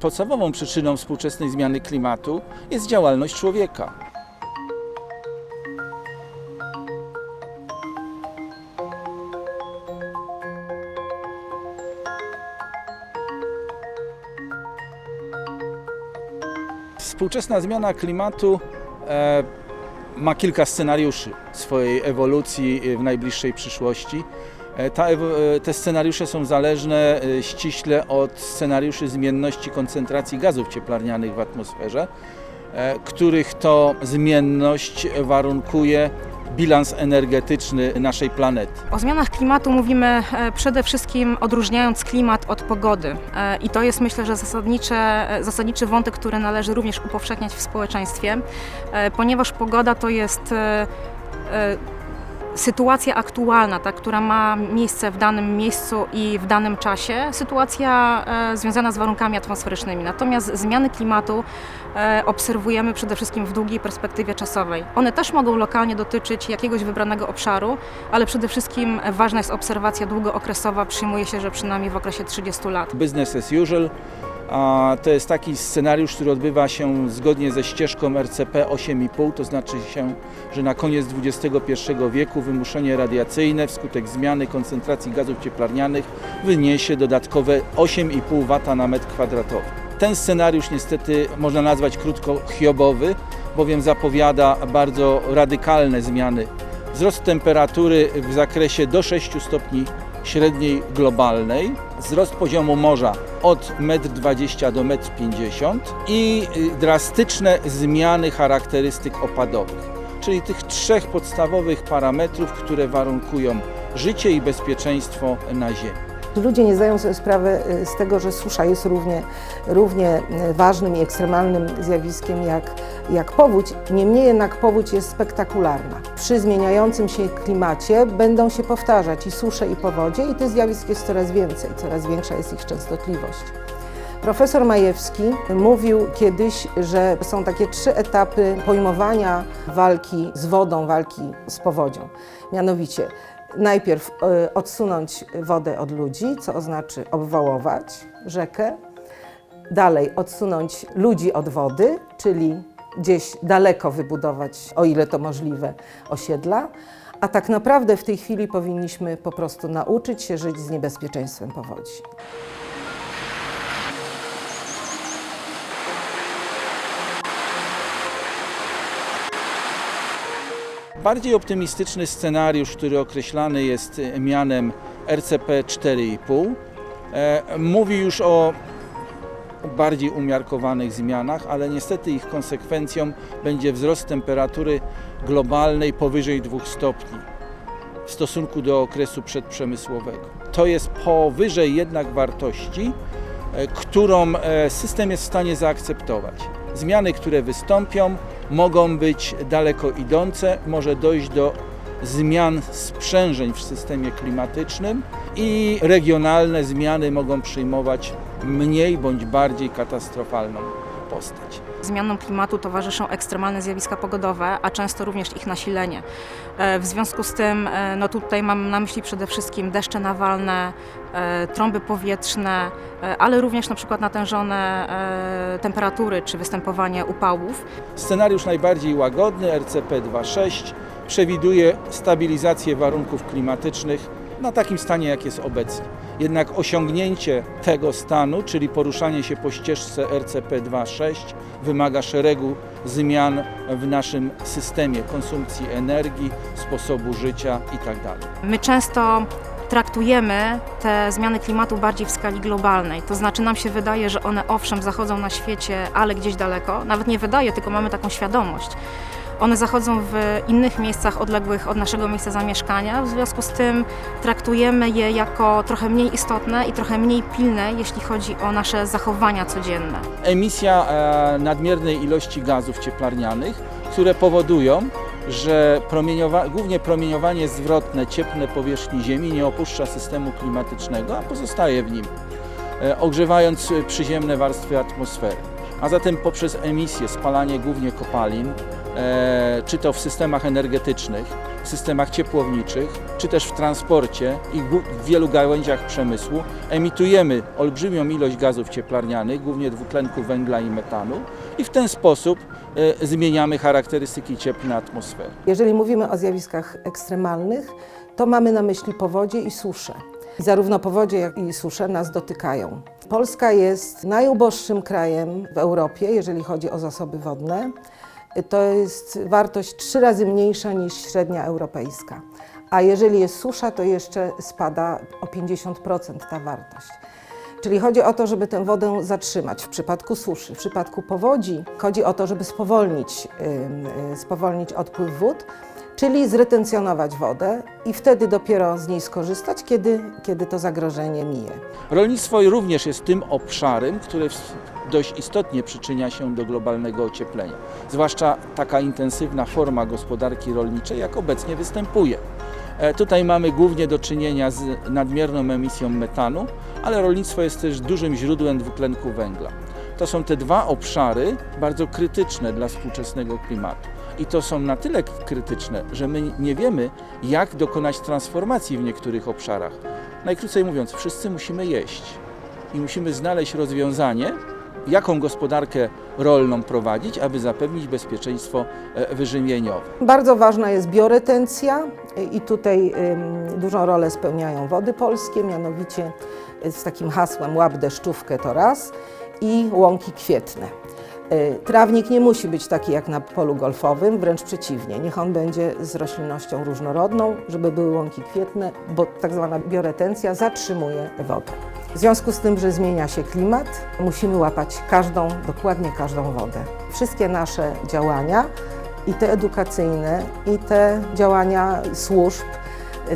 Podstawową przyczyną współczesnej zmiany klimatu jest działalność człowieka. Współczesna zmiana klimatu e, ma kilka scenariuszy swojej ewolucji w najbliższej przyszłości. E, Ta, e, te scenariusze są zależne e, ściśle od scenariuszy zmienności koncentracji gazów cieplarnianych w atmosferze, których to zmienność warunkuje bilans energetyczny naszej planety. O zmianach klimatu mówimy przede wszystkim odróżniając klimat od pogody. I to jest myślę, że zasadnicze, zasadniczy wątek, który należy również upowszechniać w społeczeństwie, ponieważ pogoda to jest sytuacja aktualna, ta, która ma miejsce w danym miejscu i w danym czasie, sytuacja e, związana z warunkami atmosferycznymi. Natomiast zmiany klimatu e, obserwujemy przede wszystkim w długiej perspektywie czasowej. One też mogą lokalnie dotyczyć jakiegoś wybranego obszaru, ale przede wszystkim ważna jest obserwacja długookresowa. Przyjmuje się, że przynajmniej w okresie 30 lat. Business as usual. A to jest taki scenariusz, który odbywa się zgodnie ze ścieżką RCP 8,5, to znaczy się, że na koniec XXI wieku wymuszenie radiacyjne wskutek zmiany koncentracji gazów cieplarnianych wyniesie dodatkowe 8,5 W na metr kwadratowy. Ten scenariusz niestety można nazwać krótko hiobowy, bowiem zapowiada bardzo radykalne zmiany. Wzrost temperatury w zakresie do 6 stopni średniej globalnej, wzrost poziomu morza od 1,20 m do 1,50 m i y, drastyczne zmiany charakterystyk opadowych, czyli tych trzech podstawowych parametrów, które warunkują życie i bezpieczeństwo na Ziemi. Ludzie nie zdają sobie sprawy y, z tego, że susza jest równie, równie y, ważnym i ekstremalnym zjawiskiem jak, jak powódź. Niemniej jednak powódź jest spektakularna. Przy zmieniającym się klimacie będą się powtarzać i susze, i powodzie, i tych zjawisk jest coraz więcej, coraz większa jest ich częstotliwość. Profesor Majewski mówił kiedyś, że są takie trzy etapy pojmowania walki z wodą, walki z powodzią. Mianowicie najpierw e, odsunąć wodę od ludzi, co oznacza obwałować rzekę. Dalej odsunąć ludzi od wody, czyli gdzieś daleko wybudować, o ile to możliwe, osiedla. A tak naprawdę w tej chwili powinniśmy po prostu nauczyć się żyć z niebezpieczeństwem powodzi. Bardziej optymistyczny scenariusz, który określany jest y, mianem RCP 4,5, e, mówi już o bardziej umiarkowanych zmianach, ale niestety ich konsekwencją będzie wzrost temperatury globalnej powyżej 2 stopni w stosunku do okresu przedprzemysłowego. To jest powyżej jednak wartości, e, którą e, system jest w stanie zaakceptować. Zmiany, które wystąpią, mogą być daleko idące, może dojść do zmian sprzężeń w systemie klimatycznym i regionalne zmiany mogą przyjmować mniej bądź bardziej katastrofalną postać. Zmianom klimatu towarzyszą ekstremalne zjawiska pogodowe, a często również ich nasilenie. E, W związku z tym, e, no tutaj mam na myśli przede wszystkim deszcze nawalne, e, trąby powietrzne, ale również na przykład natężone temperatury czy występowanie upałów. Scenariusz najbardziej łagodny RCP 2.6 przewiduje stabilizację warunków klimatycznych na takim stanie, jak jest obecnie. Jednak osiągnięcie tego stanu, czyli poruszanie się po ścieżce RCP 2.6, wymaga szeregu zmian w naszym systemie konsumpcji energii, sposobu życia tak itd. My często traktujemy te zmiany klimatu bardziej w skali globalnej. To znaczy nam się wydaje, że one owszem zachodzą na świecie, ale gdzieś daleko. Nawet nie wydaje, tylko mamy taką świadomość. One zachodzą w innych miejscach odległych od naszego miejsca zamieszkania, w związku z tym traktujemy je jako trochę mniej istotne i trochę mniej pilne, jeśli chodzi o nasze zachowania codzienne. emisja e, nadmiernej ilości gazów cieplarnianych, które powodują, że promieniowa- głównie promieniowanie zwrotne cieplne powierzchni Ziemi nie opuszcza systemu klimatycznego, a pozostaje w nim, e, ogrzewając przyziemne warstwy atmosfery. A zatem poprzez emisję, spalanie głównie kopalin, e, czy to w systemach energetycznych, systemach ciepłowniczych, czy też w transporcie i w wielu gałęziach przemysłu, emitujemy olbrzymią ilość gazów cieplarnianych, głównie dwutlenku węgla i metanu i w ten sposób e, zmieniamy charakterystyki cieplne atmosfery. Jeżeli mówimy o zjawiskach ekstremalnych, to mamy na myśli powodzie i susze. Zarówno powodzie, jak i susze nas dotykają. Polska jest najuboższym krajem w Europie, jeżeli chodzi o zasoby wodne. To jest wartość trzy razy mniejsza niż średnia europejska. A jeżeli jest susza, to jeszcze spada o 50% ta wartość. Czyli chodzi o to, żeby tę wodę zatrzymać w przypadku suszy. W przypadku powodzi chodzi o to, żeby spowolnić, y, spowolnić odpływ wód, czyli zretencjonować wodę i wtedy dopiero z niej skorzystać, kiedy, kiedy to zagrożenie mije. Rolnictwo również jest tym obszarem, który dość istotnie przyczynia się do globalnego ocieplenia. Zwłaszcza taka intensywna forma gospodarki rolniczej, jak obecnie występuje. E, Tutaj mamy głównie do czynienia z nadmierną emisją metanu, ale rolnictwo jest też dużym źródłem dwutlenku węgla. To są te dwa obszary bardzo krytyczne dla współczesnego klimatu. I to są na tyle krytyczne, że my nie wiemy, jak dokonać transformacji w niektórych obszarach. Najkrócej mówiąc, wszyscy musimy jeść i musimy znaleźć rozwiązanie, jaką gospodarkę rolną prowadzić, aby zapewnić bezpieczeństwo e, wyżywieniowe. Bardzo ważna jest bioretencja i tutaj dużą rolę spełniają wody polskie, mianowicie z takim hasłem łap deszczówkę to raz i łąki kwietne. Y, Trawnik nie musi być taki jak na polu golfowym, wręcz przeciwnie. Niech on będzie z roślinnością różnorodną, żeby były łąki kwietne, bo tak zwana bioretencja zatrzymuje wodę. W związku z tym, że zmienia się klimat, musimy łapać każdą, dokładnie każdą wodę. Wszystkie nasze działania i te edukacyjne, i te działania służb,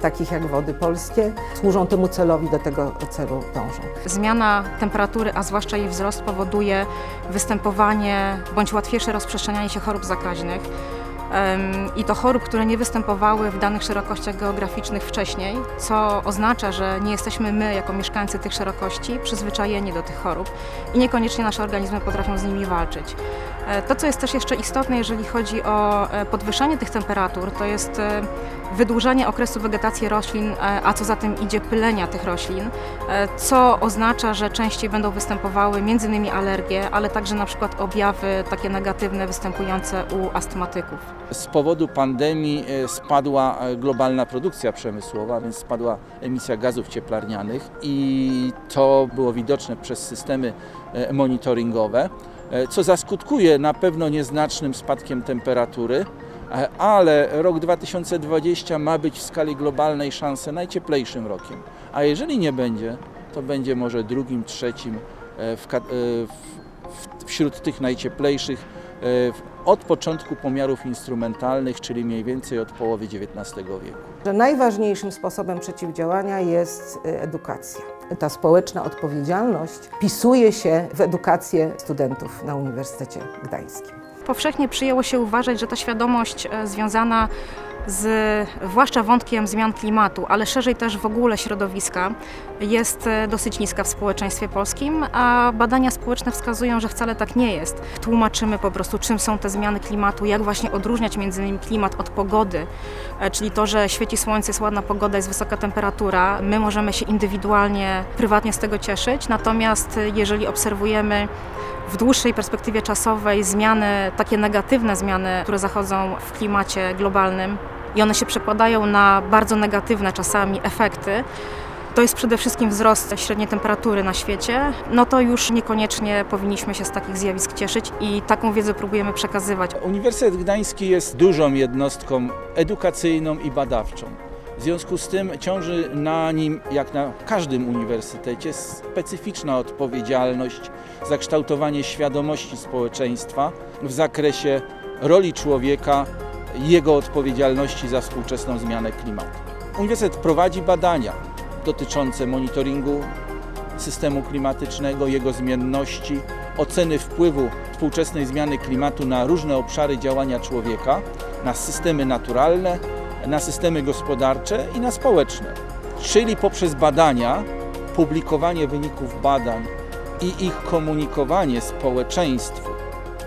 takich jak Wody Polskie, służą temu celowi, do tego celu dążą. Zmiana temperatury, a zwłaszcza jej wzrost, powoduje występowanie bądź łatwiejsze rozprzestrzenianie się chorób zakaźnych. I to chorób, które nie występowały w danych szerokościach geograficznych wcześniej, co oznacza, że nie jesteśmy my, jako mieszkańcy tych szerokości, przyzwyczajeni do tych chorób i niekoniecznie nasze organizmy potrafią z nimi walczyć. E, To, co jest też jeszcze istotne, jeżeli chodzi o e, podwyższanie tych temperatur, to jest wydłużanie okresu wegetacji roślin, e, a co za tym idzie pylenia tych roślin, e, co oznacza, że częściej będą występowały m.in. alergie, ale także na przykład objawy takie negatywne występujące u astmatyków. Z powodu pandemii e, spadła globalna produkcja przemysłowa, więc spadła emisja gazów cieplarnianych i to było widoczne przez systemy monitoringowe, co zaskutkuje na pewno nieznacznym spadkiem temperatury, ale rok 2020 ma być w skali globalnej szansę najcieplejszym rokiem. A jeżeli nie będzie, to będzie może drugim, trzecim e, e, w, w, wśród tych najcieplejszych e, od początku pomiarów instrumentalnych, czyli mniej więcej od połowy XIX wieku. Że najważniejszym sposobem przeciwdziałania jest edukacja. Ta społeczna odpowiedzialność wpisuje się w edukację studentów na Uniwersytecie Gdańskim. Powszechnie przyjęło się uważać, że ta świadomość e, związana z zwłaszcza wątkiem zmian klimatu, ale szerzej też w ogóle środowiska, jest e, dosyć niska w społeczeństwie polskim, a badania społeczne wskazują, że wcale tak nie jest. Tłumaczymy po prostu, czym są te zmiany klimatu, jak właśnie odróżniać między innymi klimat od pogody, e, czyli to, że świeci słońce, jest ładna pogoda, jest wysoka temperatura. My możemy się indywidualnie, prywatnie z tego cieszyć, natomiast jeżeli obserwujemy w dłuższej perspektywie czasowej zmiany, takie negatywne zmiany, które zachodzą w klimacie globalnym i one się przekładają na bardzo negatywne czasami efekty, to jest przede wszystkim wzrost średniej temperatury na świecie, no to już niekoniecznie powinniśmy się z takich zjawisk cieszyć i taką wiedzę próbujemy przekazywać. Uniwersytet Gdański jest dużą jednostką edukacyjną i badawczą. W związku z tym ciąży na nim, jak na każdym uniwersytecie, specyficzna odpowiedzialność za kształtowanie świadomości społeczeństwa w zakresie roli człowieka jego odpowiedzialności za współczesną zmianę klimatu. Uniwersytet prowadzi badania dotyczące monitoringu systemu klimatycznego, jego zmienności, oceny wpływu współczesnej zmiany klimatu na różne obszary działania człowieka, na systemy naturalne, na systemy gospodarcze i na społeczne. Czyli poprzez badania, publikowanie wyników badań i ich komunikowanie społeczeństwu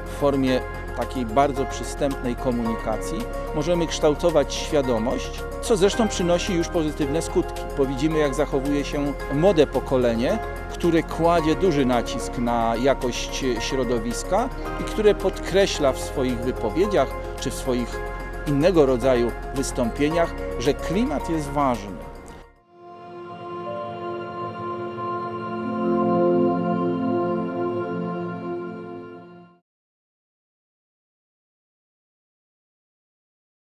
w formie takiej bardzo przystępnej komunikacji możemy kształtować świadomość, co zresztą przynosi już pozytywne skutki. Bo widzimy, jak zachowuje się młode pokolenie, które kładzie duży nacisk na jakość środowiska i które podkreśla w swoich wypowiedziach czy w swoich innego rodzaju wystąpieniach, że klimat jest ważny